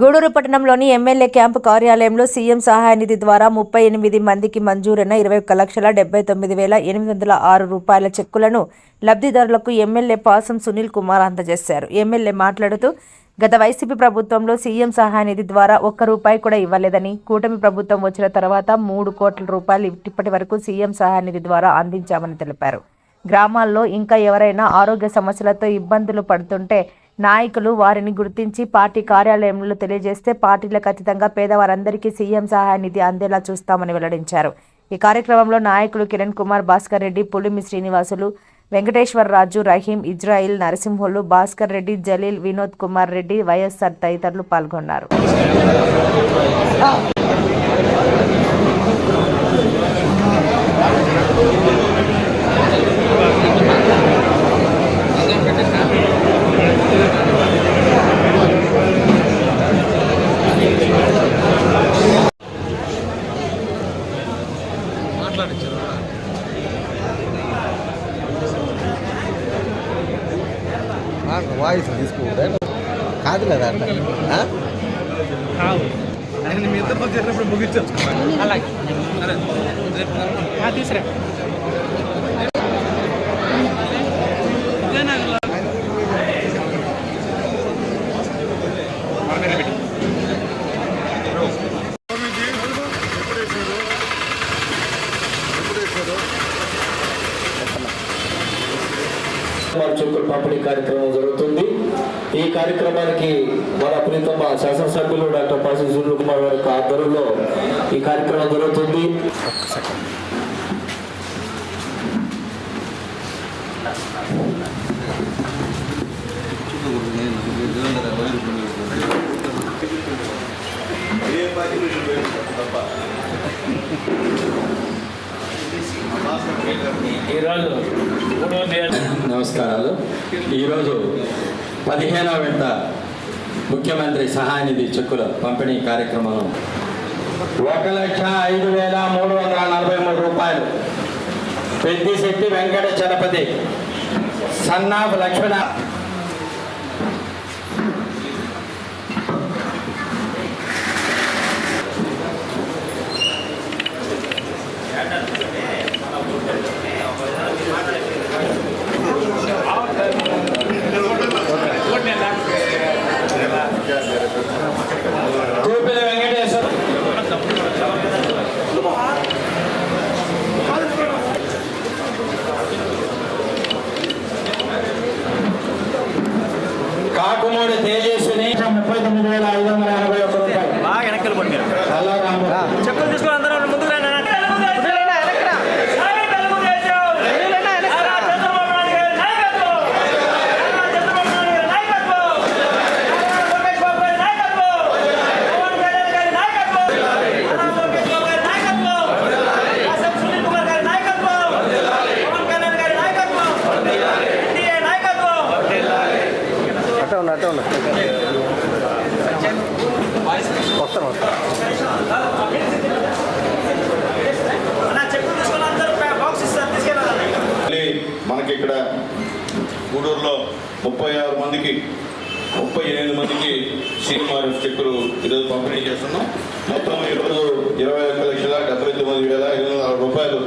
గూడూరు పట్టణంలోని MLA camp కార్యాలయంలో CM సహాయ నిధి ద్వారా ముప్పై ఎనిమిది మందికి మంజూరైన ఇరవై ఒక్క లక్షల డెబ్బై తొమ్మిది వేల ఎనిమిది వందల ఆరు రూపాయల చెక్కులను లబ్ధిదారులకు ఎమ్మెల్యే పాసం సునీల్ కుమార్ అందజేశారు. ఎమ్మెల్యే మాట్లాడుతూ గత వైసీపీ ప్రభుత్వంలో సీఎం సహాయ నిధి ద్వారా ఒక్క రూపాయి కూడా ఇవ్వలేదని కూటమి ప్రభుత్వం వచ్చిన తర్వాత మూడు కోట్ల రూపాయలు ఇప్పటి వరకు సీఎం సహాయ నిధి ద్వారా అందించామని తెలిపారు. గ్రామాల్లో ఇంకా ఎవరైనా ఆరోగ్య సమస్యలతో ఇబ్బందులు పడుతుంటే నాయకులు వారిని గుర్తించి పార్టీ కార్యాలయంలో తెలియజేస్తే పార్టీలకు అతీతంగా పేదవారందరికీ సీఎం సహాయ నిధి అందేలా చూస్తామని వెల్లడించారు. ఈ కార్యక్రమంలో నాయకులు కిరణ్ కుమార్ భాస్కర్ రెడ్డి పులిమి శ్రీనివాసులు వెంకటేశ్వర రాజు రహీం ఇజ్రాయిల్ నరసింహులు భాస్కర్ రెడ్డి జలీల్ వినోద్ కుమార్ రెడ్డి వైఎస్ఆర్ తదితరులు పాల్గొన్నారు. వాయిస్ తీసుకుంటే కాదు కదా అట్లా. తీసురా. పంపిణీ కార్యక్రమం జరుగుతుంది. ఈ కార్యక్రమానికి మన ప్రీతమ శాసనసభ్యులు డాక్టర్ పాసి సూర్య కుమార్ గారి యొక్క ఆధ్వర్యంలో ఈ కార్యక్రమం జరుగుతుంది. నమస్కారాలు. ఈరోజు పదిహేనవ విడత ముఖ్యమంత్రి సహాయనిధి చెక్కుల పంపిణీ కార్యక్రమం ఒక లక్ష ఐదు వేల మూడు వందల నలభై మూడు రూపాయలు పెద్దిశెట్టి వెంకట చలపతి సన్నాఫ్ లక్ష్మణ కూపిల వెంకటేశ్వర కాకుమూడి తేజస్విని ముప్పై తొమ్మిది వేల ఐదు వందల ఎనభై ఒక్క రూపాయలు బాగా వెనక్కి పట్టారు అల్లా రాంబాబు. చెప్పులు తీసుకొని అందరూ ముందుకు. అట్టే ఉన్నా అట్టే ఉన్నా వస్తాను వస్తాను అన్న చెప్పులు తీసుకొని అందరూ బాక్స్ ఇస్తారు తీసుకెళ్ళాలి మళ్ళీ మనకి ఇక్కడ గూడూరులో ముప్పై ఆరు మందికి ముప్పై ఎనిమిది మందికి సీఎంఆర్ఎఫ్ చెక్కులు ఈరోజు పంపిణీ చేస్తున్నాం. మొత్తం ఈరోజు ఇరవై ఒక్క లక్షల డెబ్బై తొమ్మిది వేల ఐదు వందల రూపాయలు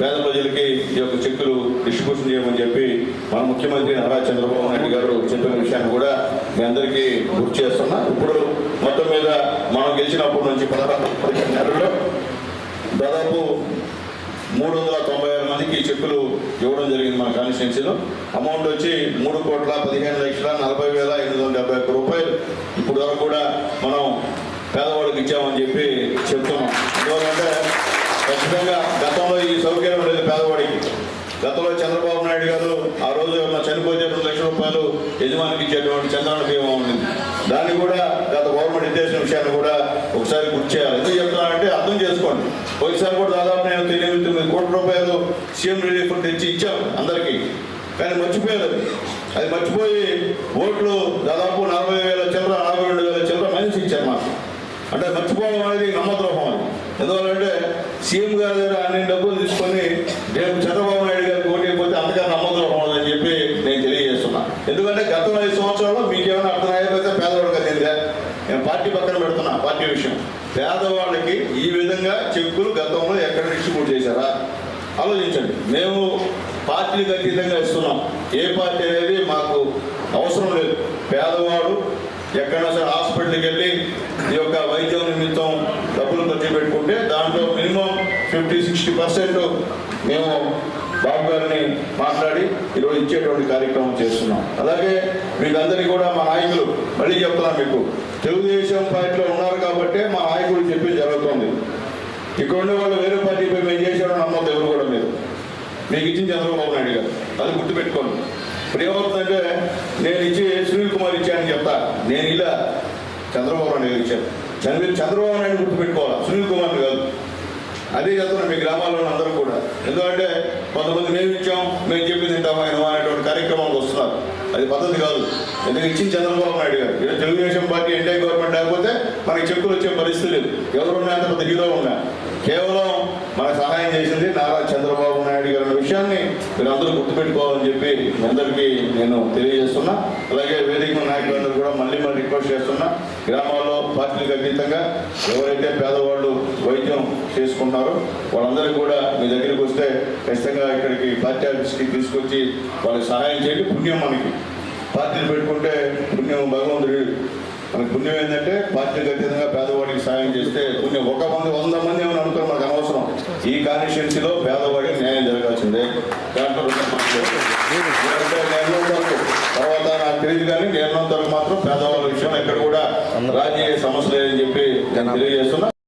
పేద ప్రజలకి ఈ యొక్క చెక్కులు డిస్ట్రిబ్యూషన్ చేయమని చెప్పి మన ముఖ్యమంత్రి నారా చంద్రబాబు నాయుడు గారు చెప్పిన విషయాన్ని కూడా మీ అందరికీ గుర్తు చేస్తున్నా. ఇప్పుడు మొత్తం మీద మనం గెలిచినప్పటి నుంచి పదహారు నెలలో నెలల్లో దాదాపు మూడు వందల తొంభై ఆరు మందికి చెక్కులు ఇవ్వడం జరిగింది మన కాన్స్టిట్యున్సీలో. అమౌంట్ వచ్చి మూడు కోట్ల పదిహేను లక్షల నలభై వేల ఎనిమిది వందల డెబ్బై ఒక్క రూపాయలు. ఇప్పుడు వరకు కూడా మనం పేదవాళ్ళకి ఇచ్చామని చెప్పి చెప్తున్నాం. ఎందుకంటే ఖచ్చితంగా గతంలో ఈ సౌకర్యం లేదు పేదవాడికి. గతంలో చంద్రబాబు నాయుడు గారు ఆ రోజు ఏమన్నా చనిపోతే రెండు లక్షల రూపాయలు యజమానికి ఇచ్చేటువంటి చంద్రాన బీమా ఉండింది. దాన్ని కూడా గత గవర్నమెంట్ ఇచ్చేసిన విషయాన్ని కూడా ఒకసారి గుర్తు చేయాలి. ఎందుకు చెప్తున్నానంటే అర్థం చేసుకోండి. ఒకసారి కూడా దాదాపు నేను తెలియదు రూపాయలు సీఎం రిలీఫ్ తెచ్చి ఇచ్చాం అందరికీ. కానీ మర్చిపోయారు. అది మర్చిపోయి ఓట్లు దాదాపు నలభై వేల చిల్లర నలభై రెండు వేల చిల్లర మైనస్ ఇచ్చారు మాకు. అంటే మర్చిపోవడం అనేది నమ్మద్రోహం అది. ఎందువల్లంటే సీఎం గారి దగ్గర అన్ని డబ్బులు తీసుకొని రేపు చంద్రబాబు నాయుడు గారికి ఓటైపోతే అంతగా నమ్మద్రోహం అని చెప్పి నేను తెలియజేస్తున్నా. ఎందుకంటే గత ఐదు సంవత్సరాల్లో మీకేమైనా అర్థం అయిపోతే పేదవాడిగా తెలియదా నేను పార్టీ పార్టీ పక్కన పెడుతున్నా పార్టీ విషయం. పేదవాళ్ళకి ఈ విధంగా చెక్కులు గతంలో ఎక్కడ డిస్ట్రిబ్యూట్ చేశారా? ఆలోచించండి. మేము పార్టీలకు అతీతంగా ఇస్తున్నాం. ఏ పార్టీ అనేది మాకు అవసరం లేదు. పేదవాడు ఎక్కడైనా సరే హాస్పిటల్కి వెళ్ళి ఈ యొక్క వైద్యం నిమిత్తం డబ్బులు ఖర్చు పెట్టుకుంటే దాంట్లో మినిమం ఫిఫ్టీ సిక్స్టీ పర్సెంట్ మేము బాబు గారిని మాట్లాడి ఈరోజు ఇచ్చేటువంటి కార్యక్రమం చేస్తున్నాం. అలాగే మీకందరికీ కూడా మా నాయకులు మళ్ళీ చెప్తున్నాం మీకు. తెలుగుదేశం పార్టీలో ఉన్నారు కాబట్టి మా నాయకులు చెప్పి జరుగుతుంది. ఇక్కడ ఉండే వాళ్ళు వేరే పార్టీపై మీకు ఇచ్చిన చంద్రబాబు నాయుడు గారు అది గుర్తుపెట్టుకోండి. ఇప్పుడు ఏమవుతుందంటే నేను ఇచ్చి సునీల్ కుమార్ ఇచ్చానని చెప్తా. నేను ఇలా చంద్రబాబు నాయుడు గారు ఇచ్చాను చంద్ర చంద్రబాబు నాయుడు గుర్తుపెట్టుకోవాలి? సునీల్ కుమార్ కాదు. అదే చెప్తున్నాం మీ గ్రామాల్లో అందరూ కూడా. ఎందుకంటే కొంతమంది మేము ఇచ్చాం మేము చెప్పింది తింటాం ఆయన అనేటువంటి కార్యక్రమానికి వస్తున్నారు. అది పద్ధతి కాదు. ఎందుకు ఇచ్చింది చంద్రబాబు నాయుడు గారు. తెలుగుదేశం పార్టీ ఎన్డీఏ గవర్నమెంట్ లేకపోతే మనకి చెక్కులు వచ్చే పరిస్థితి లేదు. ఎవరున్నా అంత పెద్ద హీరో ఉన్నా. కేవలం మనకు సహాయం చేసింది నారా చంద్రబాబు నాయుడు గారి విషయాన్ని మీరు అందరూ గుర్తుపెట్టుకోవాలని చెప్పి మీ అందరికీ నేను తెలియజేస్తున్నా. అలాగే వేదిక నాయకులందరూ కూడా మళ్ళీ మళ్ళీ రిక్వెస్ట్ చేస్తున్నా. గ్రామాల్లో పార్టీలకు అతీతంగా ఎవరైతే పేదవాళ్ళు వైద్యం చేసుకుంటున్నారో వాళ్ళందరికీ కూడా మీ దగ్గరికి వస్తే ఖచ్చితంగా ఇక్కడికి పార్టీ ఆఫీస్కి తీసుకొచ్చి వాళ్ళకి సహాయం చేయండి. పుణ్యం మనకి. పార్టీలు పెట్టుకుంటే పుణ్యం భగవంతుడి మనకి పుణ్యం ఏంటంటే పార్టీలకు అతీతంగా పేదవాడికి సాయం చేస్తే పుణ్యం. ఒక మంది వంద మంది ఏమైనా అనుకుని మనకు అనవసరం. ఈ కాన్స్టిట్యున్సీలో పేదవాడికి న్యాయం జరగాల్సిందే. దాంట్లో తర్వాత నాకు తెలియదు కానీ వరకు మాత్రం పేదవాళ్ళ విషయం ఎక్కడ కూడా రాజకీయ సమస్య లేదని చెప్పి నేను తెలియజేస్తున్నా.